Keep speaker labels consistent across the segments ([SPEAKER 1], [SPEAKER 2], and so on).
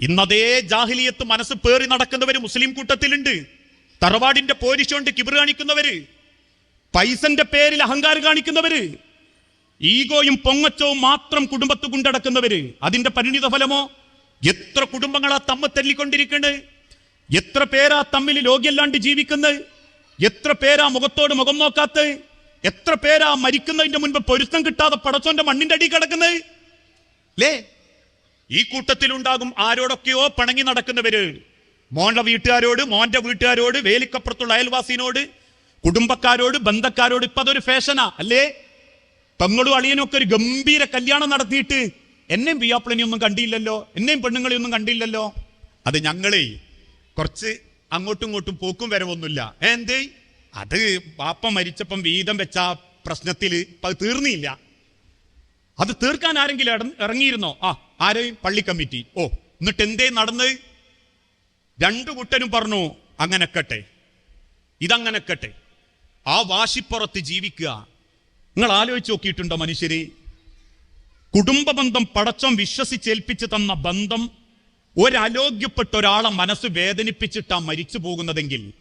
[SPEAKER 1] ഇന്നതേ ജാഹിലിയത്ത് മനസ്സ് പേറി നടക്കുന്നവര് മുസ്ലിം കൂട്ടത്തിലുണ്ട്. തറവാടിന്റെ പോരിശോണ്ട് കിബിർ കാണിക്കുന്നവര് പൈസന്റെ പേരിൽ അഹങ്കാരം കാണിക്കുന്നവര് ഈഗോയും പൊങ്ങച്ചവും മാത്രം കുടുംബത്ത് കൊണ്ടടക്കുന്നവര്. അതിന്റെ പരിണിത ഫലമോ? എത്ര കുടുംബങ്ങളാ തമ്മ തല്ലിക്കൊണ്ടിരിക്കുന്നത് എത്ര പേരാ തമ്മിൽ ലോകിയല്ലാണ്ട് ജീവിക്കുന്നത് എത്ര പേരാ മുഖത്തോട് മുഖം നോക്കാത്ത? എത്ര പേരാ മരിക്കുന്നതിന്റെ മുൻപ് പൊരുത്തം കിട്ടാതെ പടച്ചോന്റെ മണ്ണിന്റെ അടി കിടക്കുന്നത് ലേ ഈ കൂട്ടത്തിലുണ്ടാകും ആരോടൊക്കെയോ പണങ്ങി നടക്കുന്നവര്. മോന്റെ വീട്ടുകാരോട് മോന്റെ വീട്ടുകാരോട് വേലിക്കപ്പുറത്തുള്ള അയൽവാസിനോട് കുടുംബക്കാരോട് ബന്ധക്കാരോട് ഇപ്പൊ അതൊരു ഫാഷനാ അല്ലേ? പെങ്ങളും അളിയനൊക്കെ ഒരു ഗംഭീര കല്യാണം നടത്തിയിട്ട് എന്നെയും പിയാപ്പിളിനെയൊന്നും കണ്ടില്ലല്ലോ എന്നെയും പെണ്ണുങ്ങളെ ഒന്നും കണ്ടില്ലല്ലോ. അത് ഞങ്ങളെ കുറച്ച് അങ്ങോട്ടും ഇങ്ങോട്ടും പോക്കും വരവൊന്നുമില്ല. എന്തേ? അത് പാപ്പ മരിച്ചപ്പം വീതം വെച്ച പ്രശ്നത്തിൽ തീർന്നില്ല. അത് തീർക്കാൻ ആരെങ്കിലും ഇറങ്ങിയിരുന്നോ? ആ ആരെയും പള്ളി കമ്മിറ്റി. ഓ എന്നിട്ട് എന്തേ നടന്ന്? രണ്ടു കുട്ടനും പറഞ്ഞു ഇതങ്ങനെ ഇതങ്ങനെക്കട്ടെ ആ വാശിപ്പുറത്ത് ജീവിക്കുക. നിങ്ങൾ ആലോചിച്ച് നോക്കിയിട്ടുണ്ടോ മനുഷ്യരെ? കുടുംബ ബന്ധം പടച്ചം വിശ്വസിച്ചേൽപ്പിച്ച് തന്ന ബന്ധം ഒരലോഗ്യപ്പെട്ട ഒരാളെ മനസ്സ് വേദനിപ്പിച്ചിട്ടാ മരിച്ചു പോകുന്നതെങ്കിൽ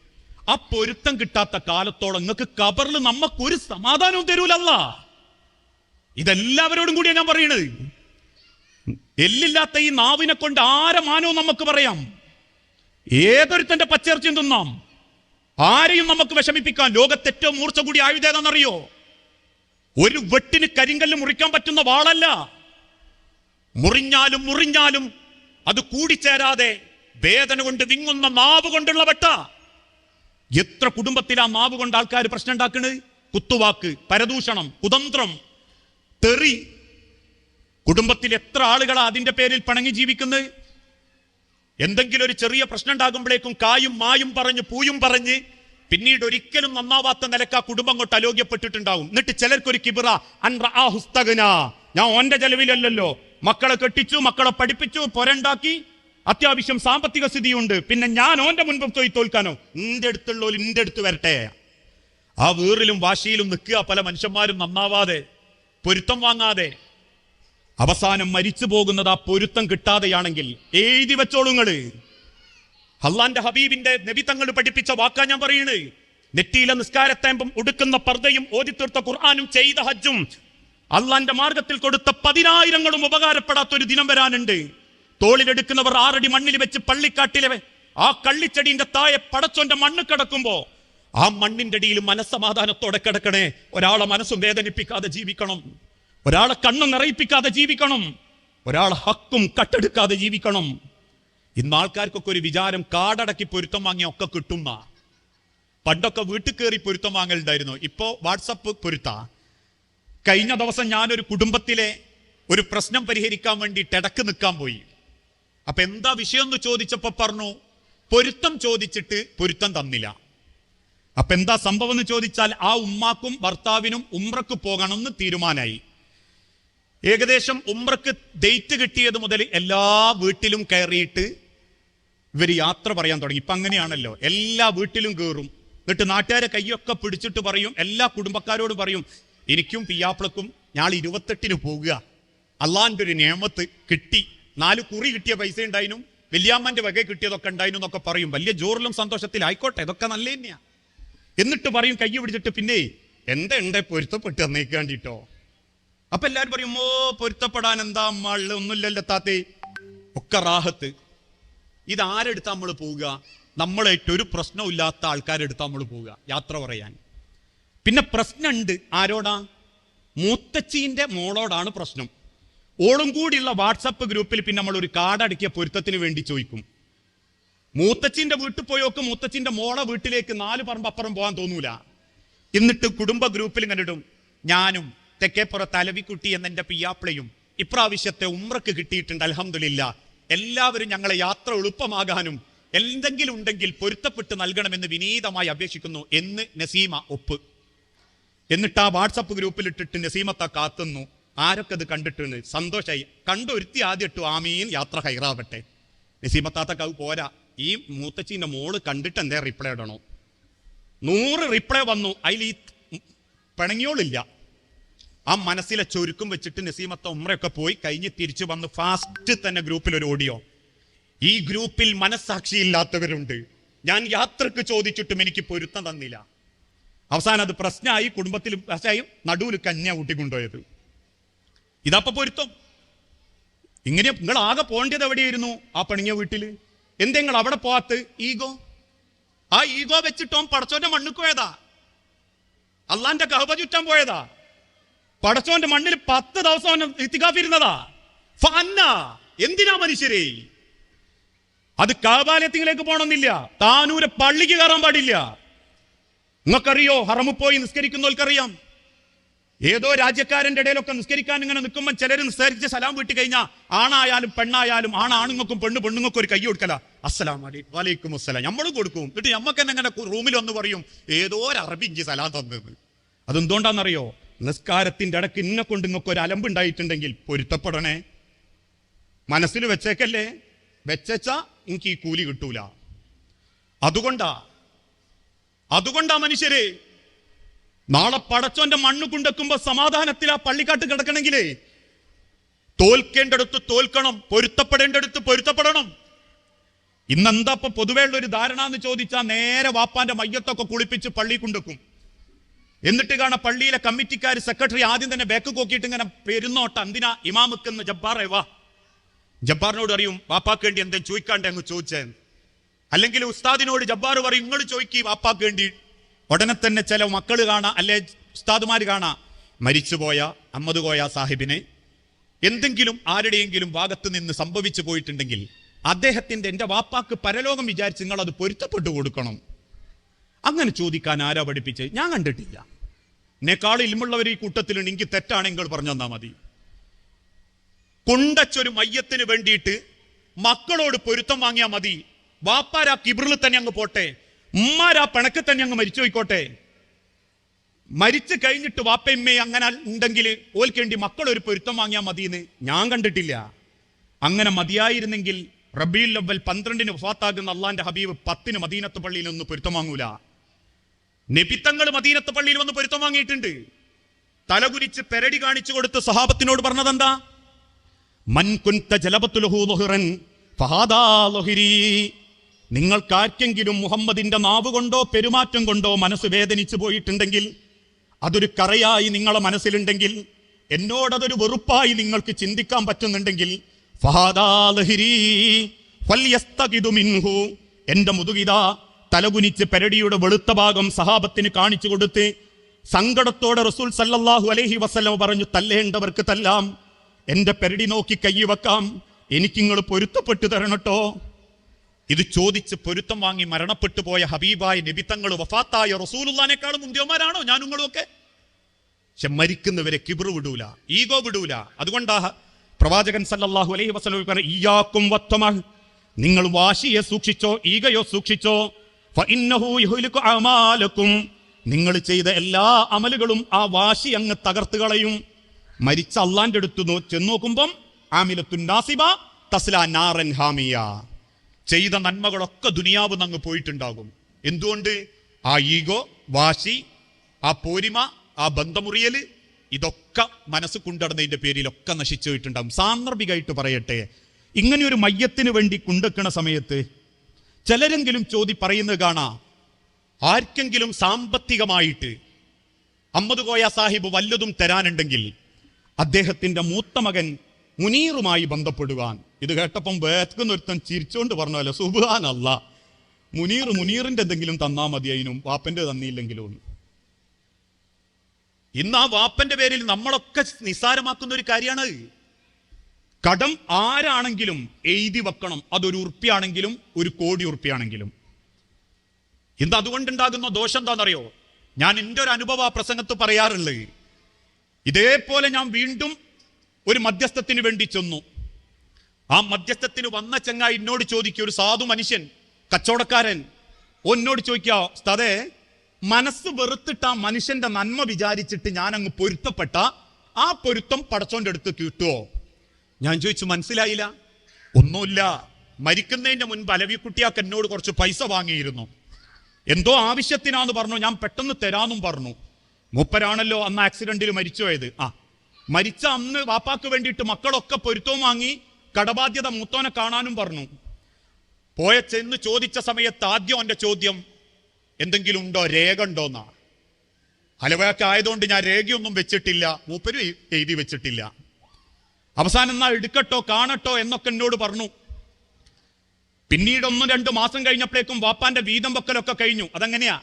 [SPEAKER 1] ആ പൊരുത്തം കിട്ടാത്ത കാലത്തോളം നിങ്ങൾക്ക് കബറിൽ നമുക്കൊരു സമാധാനവും തരൂലല്ല. ഇതെല്ലാവരോടും കൂടിയാ ഞാൻ പറയണത്. എല്ലില്ലാത്ത ഈ നാവിനെ കൊണ്ട് ആരെ മാനവും നമുക്ക് പറയാം? ഏതൊരുത്തന്റെ പച്ചയിറച്ചിയും തിന്നാം? ആരെയും നമുക്ക് വിഷമിപ്പിക്കാൻ ലോകത്തെ ഏറ്റവും മൂർച്ച കൂടി ആയുധേതാണെന്നറിയോ ഒരു വെട്ടിന് കരിങ്കല്ല് മുറിക്കാൻ പറ്റുന്ന വാളല്ല. മുറിഞ്ഞാലും മുറിഞ്ഞാലും അത് കൂടിച്ചേരാതെ വേദന കൊണ്ട് വിങ്ങുന്ന നാവ് കൊണ്ടുള്ള വെട്ട. എത്ര കുടുംബത്തിൽ ആ നാവ് കൊണ്ട് ആൾക്കാർ പ്രശ്നം ഉണ്ടാക്കുന്നത് കുത്തുവാക്ക് പരദൂഷണം കുതന്ത്രം. തെറി. കുടുംബത്തിൽ എത്ര ആളുകളാണ് അതിന്റെ പേരിൽ പണങ്ങി ജീവിക്കുന്നത് എന്തെങ്കിലും ഒരു ചെറിയ പ്രശ്നം ഉണ്ടാകുമ്പോഴേക്കും കായും മായും പറഞ്ഞ് പൂയും പറഞ്ഞ് പിന്നീട് ഒരിക്കലും നന്നാവാത്ത നിലയ്ക്ക് ആ കുടുംബം കൊണ്ട് അലോഗ്യപ്പെട്ടിട്ടുണ്ടാവും എന്നിട്ട് ചിലർക്കൊരു കിബിറ അൻ റആ ഞാൻ ഓന്റെ ചെലവിലല്ലല്ലോ. മക്കളെ കെട്ടിച്ചു മക്കളെ പഠിപ്പിച്ചു പൊരണ്ടാക്കി. അത്യാവശ്യം സാമ്പത്തിക സ്ഥിതിയുണ്ട്. പിന്നെ ഞാൻ ഓന്റെ മുൻപ് പോയി തോൽക്കാനോ? നിന്റെ അടുത്തുള്ളവർ നിന്റെ അടുത്ത് വരട്ടെ. ആ വീറിലും വാശിയിലും നിൽക്കുക പല മനുഷ്യന്മാരും നന്നാവാതെ. പൊരുത്തം വാങ്ങാതെ അവസാനം മരിച്ചു പോകുന്നത് ആ പൊരുത്തം കിട്ടാതെയാണെങ്കിൽ എഴുതി വെച്ചോളുങ്ങൾ അള്ളാന്റെ ഹബീബിന്റെ നബി തങ്ങൾ പഠിപ്പിച്ച വാക്കാ ഞാൻ പറയണ്. നെറ്റിയിലെ നിസ്കാരത്തേമ്പം ഉടുക്കുന്ന പർദ്ദയും ഓതിത്തീർത്ത ഖുർആാനും ചെയ്ത ഹജ്ജും അള്ളാന്റെ മാർഗത്തിൽ കൊടുത്ത പതിനായിരങ്ങളും ഉപകാരപ്പെടാത്ത ഒരു ദിനം വരാനുണ്ട്. തോളിലെടുക്കുന്നവർ ആറടി മണ്ണിൽ വെച്ച് പള്ളിക്കാട്ടിലെ ആ കള്ളിച്ചെടിന്റെ താഴെ പടച്ചോന്റെ മണ്ണ് കിടക്കുമ്പോ ആ മണ്ണിന്റെ അടിയിൽ മനസ്സമാധാനത്തോടെ കിടക്കണേ. ഒരാളെ മനസ്സും വേദനിപ്പിക്കാതെ ജീവിക്കണം. ഒരാളെ കണ്ണും നിറയിപ്പിക്കാതെ ജീവിക്കണം. ഒരാളെ ഹക്കും കട്ടെടുക്കാതെ ജീവിക്കണം. ഇന്ന് ആൾക്കാർക്കൊക്കെ ഒരു വിചാരം കാടടക്കി പൊരുത്തം വാങ്ങിയ ഒക്കെ കിട്ടുന്ന. പണ്ടൊക്കെ വീട്ടിൽ കയറി പൊരുത്തം വാങ്ങലുണ്ടായിരുന്നു. ഇപ്പോ വാട്സപ്പ് പൊരുത്ത. കഴിഞ്ഞ ദിവസം ഞാനൊരു കുടുംബത്തിലെ ഒരു പ്രശ്നം പരിഹരിക്കാൻ വേണ്ടി ഇടയ്ക്ക് നിൽക്കാൻ പോയി. അപ്പൊ എന്താ വിഷയം എന്ന് ചോദിച്ചപ്പോ പറഞ്ഞു പൊരുത്തം ചോദിച്ചിട്ട് പൊരുത്തം തന്നില്ല. അപ്പൊ എന്താ സംഭവം എന്ന് ചോദിച്ചാൽ ആ ഉമ്മാക്കും ഭർത്താവിനും ഉമ്രക്ക് പോകണമെന്ന് തീരുമാനമായി ഏകദേശം ഉമ്രക്ക് ഡേറ്റ് കിട്ടിയത് മുതൽ എല്ലാ വീട്ടിലും കയറിയിട്ട് ഇവർ യാത്ര പറയാൻ തുടങ്ങി. ഇപ്പൊ അങ്ങനെയാണല്ലോ. എല്ലാ വീട്ടിലും കയറും എന്നിട്ട് നാട്ടുകാരെ കൈയൊക്കെ പിടിച്ചിട്ട് പറയും എല്ലാ കുടുംബക്കാരോടും പറയും എനിക്കും പിയാപ്പിളക്കും ഞാൻ ഇരുപത്തെട്ടിന് പോകുക അള്ളാന്റെ ഒരു നിയമത്ത് കിട്ടി. നാല് കുറി കിട്ടിയ പൈസ ഉണ്ടായിരുന്നു വലിയമ്മന്റെ വക കിട്ടിയതൊക്കെ ഉണ്ടായിരുന്നു എന്നൊക്കെ പറയും. വലിയ ജോറിലും സന്തോഷത്തിൽ ആയിക്കോട്ടെ ഇതൊക്കെ നല്ല തന്നെയാ. എന്നിട്ട് പറയും കൈ പിടിച്ചിട്ട് പിന്നെ എന്താ ഉണ്ട് പൊരുത്തപ്പെട്ട് തന്നേക്കാണ്ടിട്ടോ. അപ്പൊ എല്ലാവരും പറയും ഓ പൊരുത്തപ്പെടാൻ എന്താ മൾ ഒന്നുമില്ലല്ലോ താത്തേ. ഒക്കെ റാഹത്ത്. ഇത് ആരെടുത്താ നമ്മൾ പോവുക? നമ്മളായിട്ട് ഒരു പ്രശ്നമില്ലാത്ത ആൾക്കാരെടുത്താ നമ്മൾ പോവുക. യാത്ര പറയാൻ. പിന്നെ പ്രശ്നമുണ്ട് ആരോടാ? മൂത്തച്ചീന്റെ മോളോടാണ് പ്രശ്നം. ഓളും കൂടിയുള്ള വാട്സപ്പ് ഗ്രൂപ്പിൽ പിന്നെ നമ്മൾ ഒരു കാർഡ് അടക്കിയ പൊരുത്തത്തിന് വേണ്ടി ചോദിക്കും. മൂത്തച്ചിന്റെ വീട്ടിൽ പോയോക്ക് മൂത്തച്ചിന്റെ മോളെ വീട്ടിലേക്ക് നാല് പറമ്പ് അപ്പുറം പോകാൻ തോന്നൂല. എന്നിട്ട് കുടുംബ ഗ്രൂപ്പിൽ കണ്ടിടും ഞാനും തെക്കേപ്പുറത്ത് അലവിക്കുട്ടി എന്ന എന്റെ പിയാപ്പിളയും ഇപ്രാവശ്യത്തെ ഉമ്രക്ക് കിട്ടിയിട്ടുണ്ട് അൽഹംദുലില്ല. എല്ലാവരും ഞങ്ങളെ യാത്ര എളുപ്പമാകാനും എന്തെങ്കിലും ഉണ്ടെങ്കിൽ പൊരുത്തപ്പെട്ട് നൽകണമെന്ന് വിനീതമായി അപേക്ഷിക്കുന്നു എന്ന് നസീമ ഒപ്പ്. എന്നിട്ട് ആ വാട്സപ്പ് ഗ്രൂപ്പിൽ ഇട്ടിട്ട് നസീമത്ത കാത്തുന്നു. ആരൊക്കെ അത് കണ്ടിട്ടുണ്ട്? സന്തോഷമായി കണ്ടൊരുത്തി ആദ്യം ഇട്ടു ആമീൻ യാത്ര ഹൈറാവട്ടെ. നസീമത്താത്തക്കാവ് പോരാ. ഈ മൂത്തച്ചീന്റെ മോൾ കണ്ടിട്ട് എന്തേ റിപ്ലൈ ഇടണോ? നൂറ് റിപ്ലൈ വന്നു. അതിൽ ഈ പിണങ്ങിയോളില്ല. ആ മനസ്സിലെ ചൊരുക്കും വെച്ചിട്ട് നസീമത്ത ഉമ്രയൊക്കെ പോയി കഴിഞ്ഞ് തിരിച്ചു വന്ന് ഫാസ്റ്റ് തന്നെ ഗ്രൂപ്പിൽ ഒരു ഓഡിയോ ഈ ഗ്രൂപ്പിൽ മനസ്സാക്ഷിയില്ലാത്തവരുണ്ട്. ഞാൻ യാത്രയ്ക്ക് ചോദിച്ചിട്ടും എനിക്ക് പൊരുത്തം തന്നില്ല. അവസാനം അത് പ്രശ്നമായി കുടുംബത്തിൽ പ്രശ്നമായും നടുവിൽ കന്യ കൂട്ടിക്കൊണ്ടുപോയത് ഇതപ്പൊ പൊരുത്തം. ഇങ്ങനെ നിങ്ങൾ ആകെ പോകേണ്ടത് എവിടെയായിരുന്നു ആ പണിഞ്ഞ വീട്ടിൽ എന്തേ നിങ്ങൾ അവിടെ പോവാത്ത് ഈഗോ? ആ ഈഗോ വെച്ചിട്ടോ പടച്ചോന്റെ മണ്ണിൽ പോയതാ. അള്ളാന്റെ കഹബ ചുറ്റാൻ പോയതാ. പടച്ചോന്റെ മണ്ണിൽ പത്ത് ദിവസം അവൻ ഇത്തിക്കാഫിരുന്നതാ ഫന്ന എന്തിനാ മനുഷ്യരെ? അത് കാബാലയത്തിലേക്ക് പോകണമെന്നില്ല. താനൂരെ പള്ളിക്ക് കയറാൻ പാടില്ല. നിങ്ങൾക്കറിയോ ഹറമു പോയി നിസ്കരിക്കുന്നവർക്കറിയാം. ഏതോ രാജ്യക്കാരന്റെ ഇടയിലൊക്കെ നിസ്കരിക്കാൻ ഇങ്ങനെ നിൽക്കുമ്പോൾ ചിലർ നിസ്കരിച്ച് സലാം വീട്ടി കഴിഞ്ഞാൽ ആണായാലും പെണ്ണായാലും ആണാണുങ്ങൾക്കും പെണ്ണ് പെണ്ണുങ്ങൾക്കും ഒരു കൈ കൊടുക്കല. അസ്സലാം വാലൈക്കും അസ്സലാം. നമ്മൾ കൊടുക്കും. എന്നിട്ട് നമ്മക്ക് തന്നെ അങ്ങനെ റൂമിൽ ഒന്ന് പറയും ഏതോ ഒരു അറബി ഇഞ്ചി സലാം തന്നത്. അതെന്തുകൊണ്ടാണെന്നറിയോ? നിസ്കാരത്തിന്റെ ഇടയ്ക്ക് ഇന്നെ കൊണ്ട് നിങ്ങൾക്ക് ഒരു അലമ്പ് ഉണ്ടായിട്ടുണ്ടെങ്കിൽ പൊരുത്തപ്പെടണേ. മനസ്സിൽ വെച്ചേക്കല്ലേ? വെച്ചച്ച എനിക്ക് ഈ കൂലി കിട്ടൂല. അതുകൊണ്ടാ അതുകൊണ്ടാ മനുഷ്യരെ നാളെ പടച്ചോന്റെ മണ്ണ് കൊണ്ടെക്കുമ്പോ സമാധാനത്തിൽ ആ പള്ളിക്കാട്ട് കിടക്കണമെങ്കിലേ തോൽക്കേണ്ടടുത്ത് തോൽക്കണം പൊരുത്തപ്പെടേണ്ടടുത്ത് പൊരുത്തപ്പെടണം. ഇന്നെന്താ ഇപ്പൊ ഒരു ധാരണ എന്ന് ചോദിച്ചാൽ നേരെ വാപ്പാന്റെ മയ്യത്തൊക്കെ കുളിപ്പിച്ച് പള്ളി കൊണ്ടുവെക്കും. എന്നിട്ട് കാണാം പള്ളിയിലെ കമ്മിറ്റിക്കാർ സെക്രട്ടറി ആദ്യം തന്നെ ബാക്ക് കോക്കിയിട്ട് ഇങ്ങനെ പെരുന്നോട്ട എന്തിനാ ഇമാമുക്കെന്ന് ജബ്ബാറേ വാ. ജബ്ബാറിനോട് അറിയും വാപ്പാക്ക് വേണ്ടി എന്തെങ്കിലും ചോദിക്കാണ്ട്? അങ്ങ് ചോദിച്ചേ. അല്ലെങ്കിൽ ഉസ്താദിനോട് ജബ്ബാർ പറയും നിങ്ങൾ ചോദിക്കി വാപ്പാക്ക് വേണ്ടി. ഉടനെ തന്നെ ചില മക്കൾ കാണാ അല്ലെ ഉസ്താദുമാർ കാണാ മരിച്ചുപോയ അമ്മദ് കോയ സാഹിബിനെ എന്തെങ്കിലും ആരുടെയെങ്കിലും ഭാഗത്ത് നിന്ന് സംഭവിച്ചു പോയിട്ടുണ്ടെങ്കിൽ അദ്ദേഹത്തിന്റെ എന്റെ വാപ്പാക്ക് പരലോകം വിചാരിച്ച് നിങ്ങൾ അത് പൊരുത്തപ്പെട്ടു കൊടുക്കണം. അങ്ങനെ ചോദിക്കാൻ ആരാ പഠിപ്പിച്ച് ഞാൻ കണ്ടിട്ടില്ല. എന്നെക്കാൾ ഇൽമുള്ളവർ ഈ കൂട്ടത്തിലുണ്ട് എനിക്ക് തെറ്റാണെങ്കിൽ പറഞ്ഞു തന്നാ മതി. കൊണ്ടച്ചൊരു മയ്യത്തിന് വേണ്ടിയിട്ട് മക്കളോട് പൊരുത്തം വാങ്ങിയാൽ മതി. വാപ്പാരാ കിബിറിൽ തന്നെ അങ്ങ് പോട്ടെ. ഉമ്മാരാ പിണക്ക് തന്നെ അങ്ങ് മരിച്ചു പോയിക്കോട്ടെ. മരിച്ചു കഴിഞ്ഞിട്ട് വാപ്പയമ്മയെ അങ്ങനെ ഉണ്ടെങ്കിൽ ഓൽക്കേണ്ടി മക്കൾ ഒരു പൊരുത്തം വാങ്ങിയാൽ മതിയെന്ന് ഞാൻ കണ്ടിട്ടില്ല. അങ്ങനെ മതിയായിരുന്നെങ്കിൽ റബീൽ ലവൽ പന്ത്രണ്ടിന് വഫാത്താകുന്ന അള്ളാന്റെ ഹബീബ് പത്തിന് മദീനത്ത് പള്ളിയിൽ ഒന്ന് പൊരുത്തം വാങ്ങൂല. നബിത്തങ്ങൾ മദീനത്ത് പള്ളിയിൽ വന്ന് പൊരുത്തം വാങ്ങിയിട്ടുണ്ട്. തലകുരിച്ച് പെരടി കാണിച്ചു കൊടുത്ത് സഹാബത്തിനോട് പറഞ്ഞതെന്താ? മൻ കുൻത ജലബത്തുലഹു ളുഹ്റൻ ഫഹാദാ ളുഹ്രി. നിങ്ങൾക്കാർക്കെങ്കിലും മുഹമ്മദിന്റെ നാവ് കൊണ്ടോ പെരുമാറ്റം കൊണ്ടോ മനസ്സ് വേദനിച്ചു പോയിട്ടുണ്ടെങ്കിൽ അതൊരു കറയായി നിങ്ങളെ മനസ്സിലുണ്ടെങ്കിൽ എന്നോടതൊരു വെറുപ്പായി നിങ്ങൾക്ക് ചിന്തിക്കാൻ പറ്റുന്നുണ്ടെങ്കിൽ എന്റെ മുതുകിത തലകുനിച്ച് പെരടിയുടെ വെളുത്ത ഭാഗം സഹാബത്തിന് കാണിച്ചു കൊടുത്ത് സങ്കടത്തോടെ റസൂൽ സല്ലല്ലാഹു അലൈഹി വസല്ലം പറഞ്ഞു തല്ലേണ്ടവർക്ക് തല്ലാം. എന്റെ പെരടി നോക്കി കൈ വെക്കാം. എനിക്കിങ്ങൾ പൊരുത്തപ്പെട്ടു തരണട്ടോ. ഇത് ചോദിച്ച് പൊരുത്തം വാങ്ങി മരണപ്പെട്ടു പോയ ഹബീബായ നിബിത്തങ്ങൾ വഫാത്തായ റസൂലുള്ളാനേക്കാളും മുന്തിയന്മാരാണോ ഞാൻ നിങ്ങളും ഒക്കെ പക്ഷെ മരിക്കുന്നവരെ കിബിറ് വിടൂല ഈഗോ വിടൂല. അതുകൊണ്ടാ പ്രവാചകൻ സല്ലല്ലാഹു അലൈഹി വസല്ലം പറഞ്ഞു വത്തമഹ്. നിങ്ങൾ വാശിയെ സൂക്ഷിച്ചോ ഈഗയോ സൂക്ഷിച്ചോ അമാലക്കും. നിങ്ങൾ ചെയ്ത എല്ലാ അമലുകളും ആ വാശി അങ്ങ് തകർത്ത് കളയും. മരിച്ച അള്ളാന്റെ അടുത്ത് ചെന്ന് നോക്കുമ്പം നാസിബ തസ്ല നാറൻ ഹാമിയ. ചെയ്ത നന്മകളൊക്കെ ദുനിയാവ് അങ്ങ് പോയിട്ടുണ്ടാകും. എന്തുകൊണ്ട്? ആ ഈഗോ വാശി ആ പോരിമ ആ ബന്ധമുറിയൽ ഇതൊക്കെ മനസ്സ് കൊണ്ടടന്നതിന്റെ പേരിലൊക്കെ നശിച്ചു പോയിട്ടുണ്ടാകും സാന്ദർഭികമായിട്ട് പറയട്ടെ. ഇങ്ങനെ ഒരു വേണ്ടി കൊണ്ടെക്കണ സമയത്ത് ചിലരെങ്കിലും ചോദി പറയുന്നത് കാണാ. ആർക്കെങ്കിലും സാമ്പത്തികമായിട്ട് അമ്മദ് കോയ സാഹിബ് വല്ലതും തരാനുണ്ടെങ്കിൽ അദ്ദേഹത്തിന്റെ മൂത്ത മകൻ മുനീറുമായി ബന്ധപ്പെടുവാൻ. ഇത് കേട്ടപ്പം വേക്കുന്നൊരുത്തൻ ചിരിച്ചുകൊണ്ട് പറഞ്ഞല്ലോ സുബാൻ അല്ല മുനീർ മുനീറിന്റെ എന്തെങ്കിലും തന്നാൽ മതി അതിനും വാപ്പന്റെ തന്നില്ലെങ്കിലും എന്ന്. ഇന്ന് ആ വാപ്പന്റെ പേരിൽ നമ്മളൊക്കെ നിസ്സാരമാക്കുന്ന ഒരു കാര്യമാണ്. കടം ആരാണെങ്കിലും എഴുതി വെക്കണം. അതൊരു ഉറുപ്പിയാണെങ്കിലും ഒരു കോടി ഉറുപ്പിയാണെങ്കിലും. ഇന്ന് അതുകൊണ്ടുണ്ടാകുന്ന ദോഷം എന്താണെന്നറിയോ? ഞാൻ എന്റെ ഒരു അനുഭവ പ്രസംഗത്ത് പറയാറുള്ളത്. ഇതേപോലെ ഞാൻ വീണ്ടും ഒരു മധ്യസ്ഥത്തിന് വേണ്ടി ചെന്നു. ആ മധ്യസ്ഥത്തിന് വന്ന ചങ്ങായി എന്നോട് ചോദിക്കുക ഒരു സാധു മനുഷ്യൻ കച്ചവടക്കാരൻ. ഒന്നോട് ചോദിക്കുക സ്ഥതേ മനസ്സ് വെറുത്തിട്ട് ആ മനുഷ്യന്റെ നന്മ വിചാരിച്ചിട്ട് ഞാൻ അങ്ങ് പൊരുത്തപ്പെട്ട ആ പൊരുത്തം പടച്ചോന്റെ അടുത്ത് കിട്ടുമോ ഞാൻ ചോദിച്ചു മനസ്സിലായില്ല. ഒന്നുമില്ല. മരിക്കുന്നതിന്റെ മുൻപ് അലവിക്കുട്ടിയാക്ക് എന്നോട് കുറച്ച് പൈസ വാങ്ങിയിരുന്നു. എന്തോ ആവശ്യത്തിനാന്ന് പറഞ്ഞു. ഞാൻ പെട്ടെന്ന് തരാന്നും പറഞ്ഞു. മൂപ്പരാണല്ലോ അന്ന് ആക്സിഡന്റിൽ മരിച്ചുപോയത് ആ മരിച്ച അന്ന് വാപ്പാക്ക് വേണ്ടിയിട്ട് മക്കളൊക്കെ പൊരുത്തവും വാങ്ങി കടബാധ്യത മൂത്തോനെ കാണാനും പറഞ്ഞു. പോയ ചെന്ന് ചോദിച്ച സമയത്ത് ആദ്യം എന്റെ ചോദ്യം എന്തെങ്കിലും ഉണ്ടോ? രേഖ ഉണ്ടോന്നാ? ഹലവയൊക്കെ ആയതുകൊണ്ട് ഞാൻ രേഖയൊന്നും വെച്ചിട്ടില്ല. മൂപ്പരും എഴുതി വെച്ചിട്ടില്ല. അവസാനം എന്നാ എടുക്കട്ടോ കാണട്ടോ എന്നൊക്കെ എന്നോട് പറഞ്ഞു. പിന്നീട് ഒന്നും രണ്ടു മാസം കഴിഞ്ഞപ്പോഴേക്കും വാപ്പാന്റെ വീതം വെക്കലൊക്കെ കഴിഞ്ഞു. അതങ്ങനെയാ?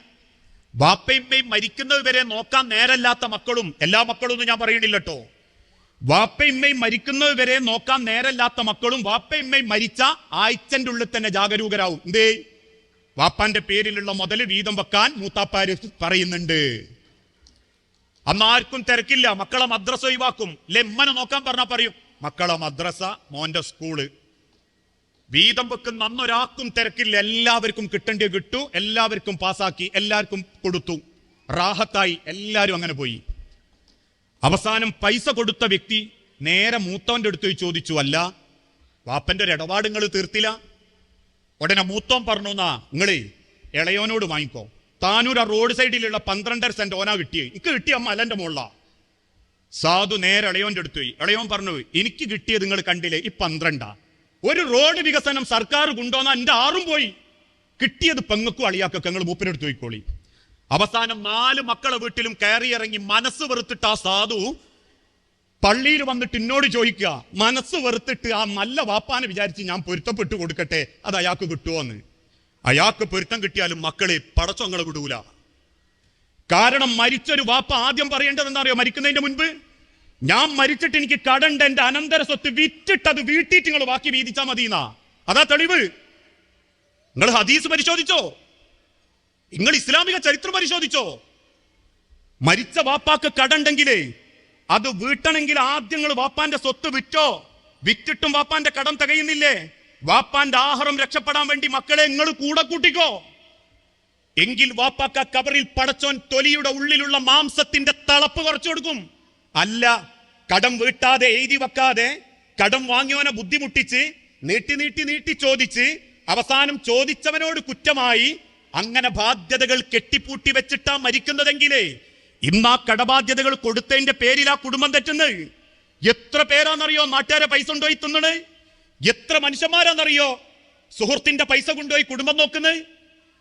[SPEAKER 1] വാപ്പയമ്മയും മരിക്കുന്നത് വരെ നോക്കാൻ നേരല്ലാത്ത മക്കളും എല്ലാ മക്കളും ഒന്നും ഞാൻ പറയണില്ലട്ടോ. വാപ്പയമ്മയും മരിക്കുന്നത് വരെ നോക്കാൻ നേരല്ലാത്ത മക്കളും വാപ്പയമ്മയും മരിച്ച ആഴ്ചന്റെ ഉള്ളിൽ തന്നെ ജാഗരൂകരാവും. എന്തേ? വാപ്പാന്റെ പേരിലുള്ള മുതൽ വീതം വെക്കാൻ മൂത്താപ്പാര് പറയുന്നുണ്ട്. അന്ന് ആർക്കും തിരക്കില്ല. മക്കളെ മദ്രസ ഒഴിവാക്കും. ലെമ്മനെ നോക്കാൻ പറഞ്ഞാൽ പറയും. മക്കളെ മദ്രസ മോന്റെ സ്കൂൾ. വീതം വെക്കുന്ന അന്നൊരാൾക്കും തിരക്കില്ല. എല്ലാവർക്കും കിട്ടേണ്ടി കിട്ടു എല്ലാവർക്കും പാസാക്കി എല്ലാവർക്കും കൊടുത്തു. റാഹത്തായി. എല്ലാവരും അങ്ങനെ പോയി. അവസാനം പൈസ കൊടുത്ത വ്യക്തി നേരെ മൂത്തവന്റെ അടുത്ത് ചോദിച്ചു അല്ല വാപ്പന്റെ ഒരു ഇടപാടുകൾ തീർത്തില്ല? ഉടനെ മൂത്തോൻ പറഞ്ഞു എന്നാ നിങ്ങളേ ഇളയോനോട് വാങ്ങിക്കോ. താനൂർ ആ റോഡ് സൈഡിലുള്ള പന്ത്രണ്ടര സെന്റ് ഓനാ കിട്ടിയേ. എനിക്ക് കിട്ടിയ മലന്റെ മുകളിലാ സാധു നേരെ ഇളയോന്റെ അടുത്ത് പോയി. ഇളയോൻ പറഞ്ഞു എനിക്ക് കിട്ടിയത് നിങ്ങൾ കണ്ടില്ലേ? ഈ പന്ത്രണ്ടാ. ഒരു റോഡ് വികസനം സർക്കാർ കൊണ്ടുവന്നാൽ എന്റെ ആറും പോയി. കിട്ടിയത് പെങ്ങക്കും അളിയാക്കൊക്കെ നിങ്ങൾ മൂപ്പരെടുത്ത് പോയിക്കോളി. അവസാനം നാല് മക്കളെ വീട്ടിലും കയറി ഇറങ്ങി മനസ്സ് വെറുത്തിട്ട് ആ സാധു പള്ളിയിൽ വന്നിട്ട് എന്നോട് ചോദിക്കുക മനസ്സ് വെറുത്തിട്ട് ആ നല്ല വാപ്പാനെ വിചാരിച്ച് ഞാൻ പൊരുത്തപ്പെട്ടു കൊടുക്കട്ടെ? അത് അയാൾക്ക് കിട്ടുമോന്ന് അയാൾക്ക് പൊരുത്തം കിട്ടിയാലും മക്കളെ പടച്ചൊങ്ങളെ വിടൂല. കാരണം മരിച്ചൊരു വാപ്പ ആദ്യം പറയേണ്ടത് എന്താ അറിയോ മരിക്കുന്നതിന്റെ മുൻപ്? ഞാൻ മരിച്ചിട്ട് എനിക്ക് കടണ്ട് എന്റെ അനന്തര സ്വത്ത് വിറ്റിട്ട് അത് വീട്ടിട്ട് നിങ്ങൾ ബാക്കി വീതിച്ചാ മതിയെന്നാ അതാ തെളിവ്. നിങ്ങൾ ഹദീസ് പരിശോധിച്ചോ? നിങ്ങൾ ഇസ്ലാമിക ചരിത്രം പരിശോധിച്ചോ? മരിച്ച വാപ്പാക്ക് കടണ്ടെങ്കിലേ അത് വീട്ടണമെങ്കിൽ ആദ്യം നിങ്ങൾ വാപ്പാന്റെ സ്വത്ത് വിറ്റോ? വിറ്റിട്ടും വാപ്പാന്റെ കടം തികയുന്നില്ലേ? വാപ്പാന്റെ ആഹാരം രക്ഷപ്പെടാൻ വേണ്ടി മക്കളെ നിങ്ങൾ കൂടെ കൂട്ടിക്കോ. എങ്കിൽ വാപ്പാക്ക കബറിൽ പടച്ചോൻ തൊലിയുടെ ഉള്ളിലുള്ള മാംസത്തിന്റെ തളപ്പ് കുറച്ചു കൊടുക്കും. അല്ല കടം വീട്ടാതെ എഴുതി വെക്കാതെ കടം വാങ്ങിയവനെ ബുദ്ധിമുട്ടിച്ച് നീട്ടി നീട്ടി നീട്ടി ചോദിച്ച് അവസാനം ചോദിച്ചവനോട് കുറ്റമായി അങ്ങനെ ബാധ്യതകൾ കെട്ടിപ്പൂട്ടി വെച്ചിട്ടാ മരിക്കുന്നതെങ്കിലേ ഇന്ന് ആ കടബാധ്യതകൾ കൊടുത്തതിന്റെ പേരിൽ ആ കുടുംബം തെറ്റുന്നത് എത്ര പേരാണെന്നറിയോ നാട്ടുകാരെ പൈസ കൊണ്ടുപോയി തിന്നണ്? എത്ര മനുഷ്യന്മാരാണെന്നറിയോ സുഹൃത്തിന്റെ പൈസ കൊണ്ടുപോയി കുടുംബം നോക്കുന്നത്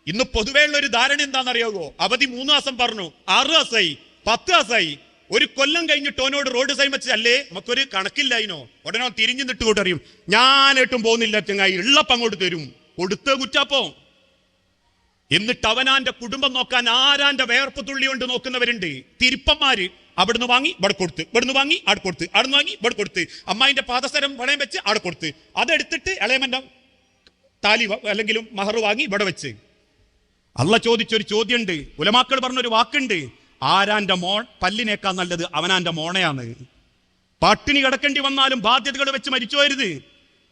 [SPEAKER 1] ഇന്ന് പൊതുവെയുള്ള ഒരു ധാരണ എന്താണെന്നറിയാവോ അവധി മൂന്ന് മാസം പറഞ്ഞു ആറ് മാസമായി പത്ത് മാസമായി. ഒരു കൊല്ലം കഴിഞ്ഞിട്ട് ഓനോട് റോഡ് സൈൻ വെച്ച് അല്ലേ നമുക്കൊരു കണക്കില്ലായിനോ ഉടനെ അവൻ തിരിഞ്ഞു നിട്ട് കൂട്ട് അറിയും ഞാനേട്ടും പോകുന്നില്ല ചങ്ങായി ഉള്ളപ്പം അങ്ങോട്ട് തരും. കൊടുത്ത കുറ്റാപ്പോ? എന്നിട്ട് അവനാന്റെ കുടുംബം നോക്കാൻ ആരാന്റെ വേർപ്പ് തുള്ളി കൊണ്ട് നോക്കുന്നവരുണ്ട്? തിരുപ്പന്മാര് അവിടുന്ന് വാങ്ങി ഇവിടെ കൊടുത്ത്. ഇവിടുന്ന് വാങ്ങി അവിടെ കൊടുത്ത്. അവിടുന്ന് വാങ്ങി ഇവിടെ കൊടുത്ത്. അമ്മായിന്റെ പാദസരം വളയം വെച്ച് അവിടെ കൊടുത്ത്. അതെടുത്തിട്ട് ഇളയമന്റെ താലി അല്ലെങ്കിലും മഹർ വാങ്ങി ഇവിടെ വെച്ച്. അല്ല ചോദിച്ചൊരു ചോദ്യമുണ്ട്. ഉലമാക്കൾ പറഞ്ഞൊരു വാക്കുണ്ട്. ആരാന്റെ മോൺ പല്ലിനേക്കാൾ നല്ലത് അവനാന്റെ മോണയാണ് പട്ടിണി കിടക്കേണ്ടി വന്നാലും ബാധ്യതകൾ വെച്ച് മരിച്ചു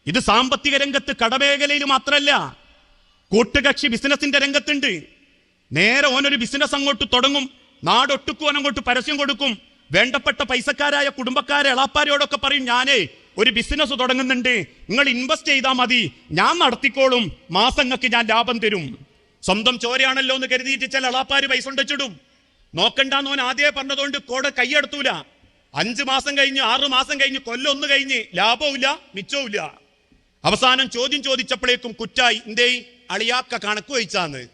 [SPEAKER 1] ഇത് സാമ്പത്തിക രംഗത്ത് കടമേഖലയിൽ മാത്രമല്ല കൂട്ടുകക്ഷി ബിസിനസിന്റെ രംഗത്തുണ്ട്. നേരെ ഓനൊരു ബിസിനസ് അങ്ങോട്ട് തുടങ്ങും. നാടൊട്ടുക്കുവാൻ അങ്ങോട്ട് പരസ്യം കൊടുക്കും. വേണ്ടപ്പെട്ട പൈസക്കാരായ കുടുംബക്കാരെ എളാപ്പാരോടൊക്കെ പറയും ഞാനേ ഒരു ബിസിനസ് തുടങ്ങുന്നുണ്ട്. നിങ്ങൾ ഇൻവെസ്റ്റ് ചെയ്താൽ മതി. ഞാൻ നടത്തിക്കോളും. മാസങ്ങൾക്ക് ഞാൻ ലാഭം തരും. സ്വന്തം ചോരയാണല്ലോ എന്ന് കരുതിയിട്ട് ചില എളാപ്പാര് പൈസ ഉണ്ടച്ചിടും. നോക്കണ്ടെന്ന് ഓൻ ആദ്യമേ പറഞ്ഞതുകൊണ്ട് കോടെ കൈയെടുത്തൂല. അഞ്ചു മാസം കഴിഞ്ഞ് ആറ് മാസം കഴിഞ്ഞ് കൊല്ലം ഒന്ന് കഴിഞ്ഞ് ലാഭവുമില്ല മിച്ചവുമില്ല. അവസാനം ചോദ്യം ചോദിച്ചപ്പോഴേക്കും കുറ്റായി. എന്തേ അളിയാക്ക കണക്ക് വഹിച്ചാന്ന്.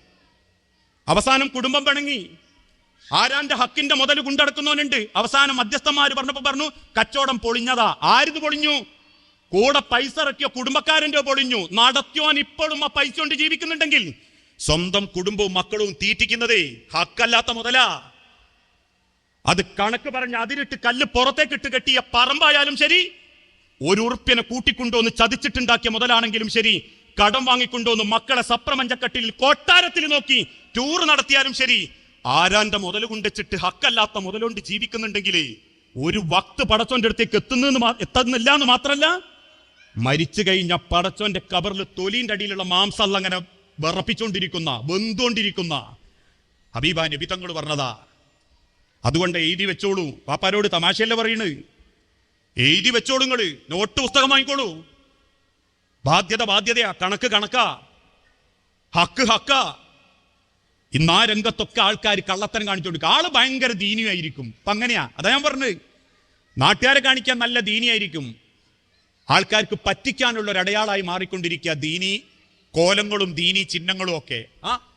[SPEAKER 1] അവസാനം കുടുംബം പിണങ്ങി. ആരാന്റെ ഹക്കിന്റെ മുതൽ കൊണ്ടടക്കുന്നവനുണ്ട്? അവസാനം മധ്യസ്ഥന്മാര് പറഞ്ഞപ്പോ പറഞ്ഞു കച്ചവടം പൊളിഞ്ഞതാ. ആരിത് പൊളിഞ്ഞു? കൂടെ പൈസ ഇറക്കിയ കുടുംബക്കാരന്റെ പൊളിഞ്ഞു. നടത്തിയോൻ ഇപ്പോഴും ആ പൈസ കൊണ്ട് ജീവിക്കുന്നുണ്ടെങ്കിൽ സ്വന്തം കുടുംബവും മക്കളും തീറ്റിക്കുന്നതേ ഹക്കല്ലാത്ത മുതലാ. അത് കണക്ക് പറഞ്ഞ് അതിരിട്ട് കല്ല് പുറത്തേക്കിട്ട് കെട്ടിയ പറമ്പായാലും ശരി ഒരു ഉറുപ്പിനെ കൂട്ടിക്കൊണ്ടുവന്ന് ചതിച്ചിട്ടുണ്ടാക്കിയ മുതലാണെങ്കിലും ശരി കടം വാങ്ങിക്കൊണ്ടുവന്ന് മക്കളെ സപ്രമഞ്ചക്കട്ടിൽ കൊട്ടാരത്തിൽ നോക്കി ടൂർ നടത്തിയാലും ശരി. ആരാന്റെ മുതൽ കൊണ്ടുവച്ചിട്ട് ഹക്കല്ലാത്ത മുതലുകൊണ്ട് ജീവിക്കുന്നുണ്ടെങ്കിലേ ഒരു വക്ത് പടച്ചോന്റെ അടുത്തേക്ക് എത്തുന്നെന്ന് എത്തുന്നില്ല എന്ന് മാത്രല്ല മരിച്ചു കഴിഞ്ഞ പടച്ചോന്റെ കബറിൽ തൊലിന്റെ അടിയിലുള്ള മാംസം അങ്ങനെ വിറപ്പിച്ചുകൊണ്ടിരിക്കുന്ന വെന്തുകൊണ്ടിരിക്കുന്ന. ഹബീബ നബി തങ്ങൾ പറഞ്ഞതാ അതുകൊണ്ട് എഴുതി വെച്ചോളൂ. പാപ്പാരോട് തമാശയല്ലേ പറയുന്നത് എഴുതി വെച്ചോളൂ നിങ്ങൾ നോട്ട് പുസ്തകം വാങ്ങിക്കോളൂ. ബാധ്യത ബാധ്യതയാ. കണക്ക് കണക്കാ. ഹക്ക് ഹക്കാ. ഇന്ന് ആ രംഗത്തൊക്കെ ആൾക്കാർ കള്ളത്തരം കാണിച്ചു കൊടുക്കുക ആൾ ഭയങ്കര ദീനിയായിരിക്കും. അപ്പൊ അങ്ങനെയാ. അതാ ഞാൻ പറഞ്ഞത്. നാട്ടുകാരെ കാണിക്കാൻ നല്ല ദീനിയായിരിക്കും. ആൾക്കാർക്ക് പറ്റിക്കാനുള്ള ഒരു അടയാളായി മാറിക്കൊണ്ടിരിക്കുക ദീനി. കോലങ്ങളും ദീനി ചിഹ്നങ്ങളും ഒക്കെ. ആ?